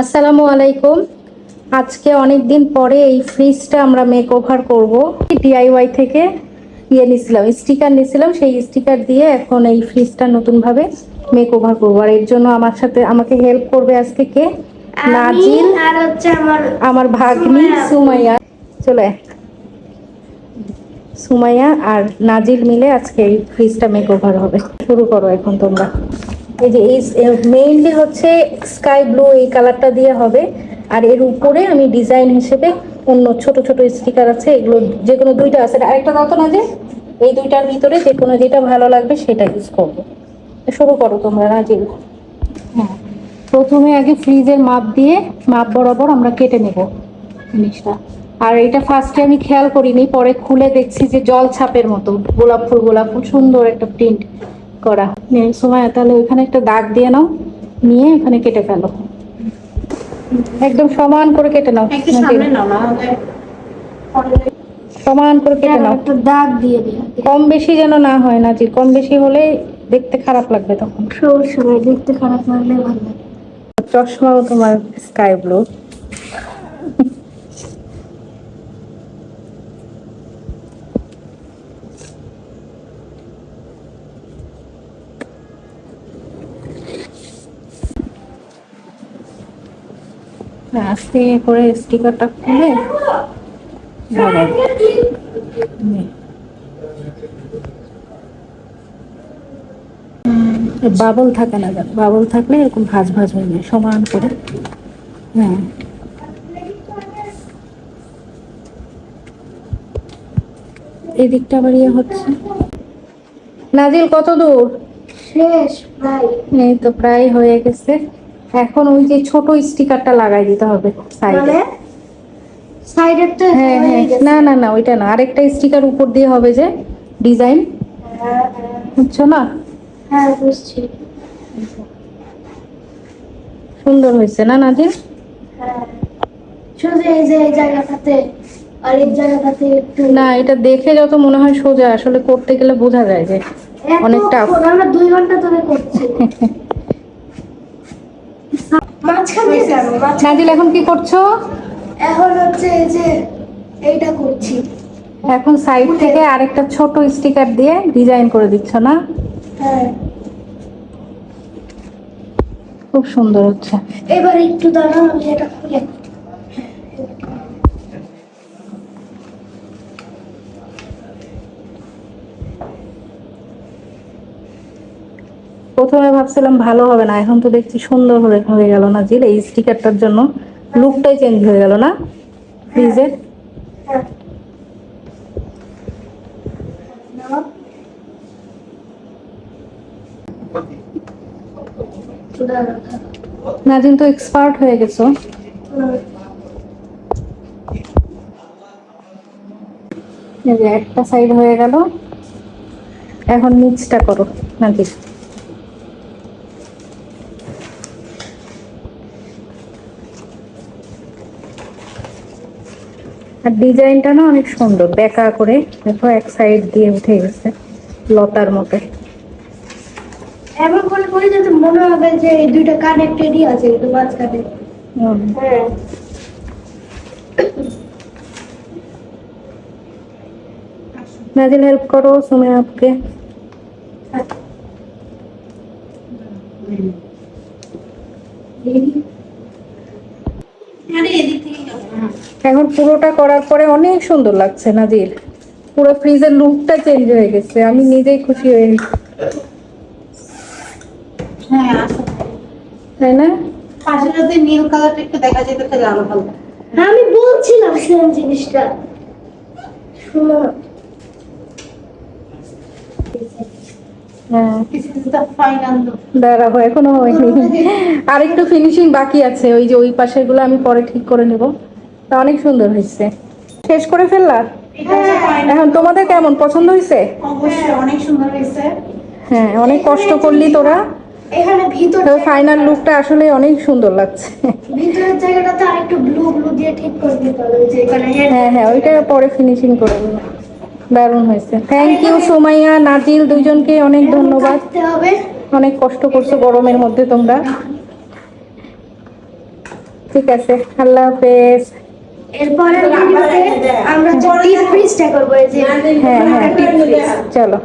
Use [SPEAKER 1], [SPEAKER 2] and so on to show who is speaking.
[SPEAKER 1] আসসালামু আলাইকুম। আজকে অনেক দিন পরে এই ফ্রিজটা আমরা মেক ওভার করব ডিআইওয়াই থেকে ইয়ে নিছিলাম স্টিকার নিছিলাম সেই স্টিকার দিয়ে এখন এই ফ্রিজটা নতুনভাবে মেক ওভার করব। আর এর জন্য আমার সাথে আমাকে হেল্প করবে আজকে কে? নাজিল
[SPEAKER 2] আর হচ্ছে আমার
[SPEAKER 1] আমার ভাগ্নি।
[SPEAKER 2] সুমাইয়া।
[SPEAKER 1] চলে। সুমাইয়া আর নাজিল মিলে আজকে এই ফ্রিজটা মেক ওভার হবে। শুরু করো এখন তোমরা। এই যে এই মেইনলি হচ্ছে স্কাই ব্লু এই কালারটা দিয়ে হবে। আর এর উপরে আমি ডিজাইন হিসেবে অন্য ছোট ছোট স্টিকার আছে, এগুলো যে কোনো দুইটা আছে। আরেকটা দাও তো না যে, এই দুইটার ভিতরে যে কোনো যেটা ভালো লাগবে সেটা ইউজ করব। শুরু করো তোমরা নাজিল হ্যাঁ প্রথমে আগে ফ্রিজের মাপ দিয়ে, মাপ বরাবর আমরা কেটে নেব জিনিসটা। আর এটা ফার্স্টে আমি খেয়াল করিনি, পরে খুলে দেখছি যে জল ছাপের মতো, গোলাপ ফুল গোলাপ ফুল, সুন্দর একটা প্রিন্ট করা। সময় তাহলে ওইখানে একটা দাগ দিয়ে নাও নিয়ে এখানে কেটে ফেলো। একদম সমান করে কেটে নাও।
[SPEAKER 3] সামনে
[SPEAKER 1] করে কেটে নাও।
[SPEAKER 2] দাগ দিয়ে
[SPEAKER 1] কম বেশি যেন না হয় না যে কম বেশি হলে দেখতে খারাপ লাগবে তখন।
[SPEAKER 2] দেখতে খারাপ লাগলে ভালো
[SPEAKER 1] চশমাও তোমার স্কাই ব্লু আস্তে করে স্টিকারটা খুলে লাগাই। বাবল থাকে না যেন বাবল থাকলে এরকম ভাজ ভাজ হয়ে যায় সমান করে। হ্যাঁ। এদিকটা আবার ইয়ে হচ্ছে। নাজিল কত দূর?
[SPEAKER 2] শেষ প্রায়।
[SPEAKER 1] এই তো প্রায় হয়ে গেছে। এখন ওই যে ছোট স্টিকারটা লাগাই দিতে হবে সাইডে
[SPEAKER 2] সাইডের তো
[SPEAKER 1] হ্যাঁ
[SPEAKER 2] হ্যাঁ
[SPEAKER 1] না না না ওইটা না। আরেকটা স্টিকার উপর দিয়ে হবে যে ডিজাইন। বুঝছ না?
[SPEAKER 2] হ্যাঁ বুঝছি।
[SPEAKER 1] সুন্দর হয়েছে না নাজিল
[SPEAKER 2] হ্যাঁ। শুধু এই যে এই জায়গাটাতে আর এই জায়গাটাতে একটু
[SPEAKER 1] না এটা দেখে যত মনে হয় সোজা। আসলে করতে গেলে বোঝা যায় যে অনেক tough।
[SPEAKER 2] এতক্ষণ আমরা দুই ঘণ্টা ধরে করছি। মাঝখানে কেন
[SPEAKER 1] নাজিল এখন কি করছ?
[SPEAKER 2] এখন হচ্ছে এই যে এইটা করছি।
[SPEAKER 1] এখন সাইড থেকে আরেকটা ছোট স্টিকার দিয়ে ডিজাইন করে দিচ্ছ না?
[SPEAKER 2] হ্যাঁ।
[SPEAKER 1] খুব সুন্দর হচ্ছে।
[SPEAKER 2] এবার একটু দাঁড়ান আমি এটা খুলে
[SPEAKER 1] প্রথমে ভাবছিলাম ভালো হবে না, এখন তো দেখছি সুন্দর হয়ে হয়ে গেল না জিল, এই স্টিকারটার জন্য লুকটাই চেঞ্জ হয়ে গেল না?
[SPEAKER 2] প্লিজের।
[SPEAKER 1] নাজিন তো এক্সপার্ট হয়ে গেছো। একটা সাইড হয়ে গেল। এখন নিচটা করো নাজিল আর ডিজাইনটা না অনেক সুন্দর। বেঁকা করে দেখো এক সাইড দিয়ে উঠে গেছে লতার মতো।
[SPEAKER 2] এমন করে করি যাতে মনে হবে যে এই দুইটা কানেক্টেডই আছে একটু মাঝখানে। হ্যাঁ।
[SPEAKER 1] নাজিল হেল্প করো সুমে আপকে।
[SPEAKER 3] আরে।
[SPEAKER 1] এখন পুরোটা করার পরে অনেক সুন্দর লাগছে নাজির। পুরো ফ্রিজের লুকটা চেঞ্জ হয়ে গেছে আমি নিজেই খুশি হয়ে গেছি।
[SPEAKER 3] হ্যাঁ
[SPEAKER 1] তাই না?
[SPEAKER 3] পাশে নীল কালারটা একটু দেখা যেতে ভালো।
[SPEAKER 2] হ্যাঁ, আমি বলছিলাম সেম জিনিসটা। শোনো
[SPEAKER 1] দাঁড়াবো এখনও হয়নি আর একটু ফিনিশিং বাকি আছে ওই যে ওই পাশেরগুলো আমি পরে ঠিক করে নেব। তা অনেক সুন্দর হয়েছে। শেষ করে ফেললা? এখন তোমাদের কেমন? পছন্দ হয়েছে?
[SPEAKER 3] অনেক সুন্দর হয়েছে।
[SPEAKER 1] হ্যাঁ অনেক কষ্ট করলি তোরা।
[SPEAKER 2] এখানে ভিতর
[SPEAKER 1] ফাইনাল লুকটা আসলে অনেক সুন্দর লাগছে।
[SPEAKER 2] ভিতরের জায়গাটাতে আরেকটু ব্লু ব্লু দিয়ে ঠিক করে দিতে হবে যে এখানে
[SPEAKER 1] হ্যাঁ হ্যাঁ ওইটা পরে ফিনিশিং করে দেবো দারুণ হয়েছে। থ্যাংক ইউ সোমাইয়া নাজিল দুইজনকে অনেক ধন্যবাদ। অনেক কষ্ট করছ গরমের মধ্যে তোমরা। ঠিক আছে আল্লাহ হাফেজ।
[SPEAKER 2] এরপরে আমরা ফ্রিজটা করব
[SPEAKER 1] হ্যাঁ হ্যাঁ চলো।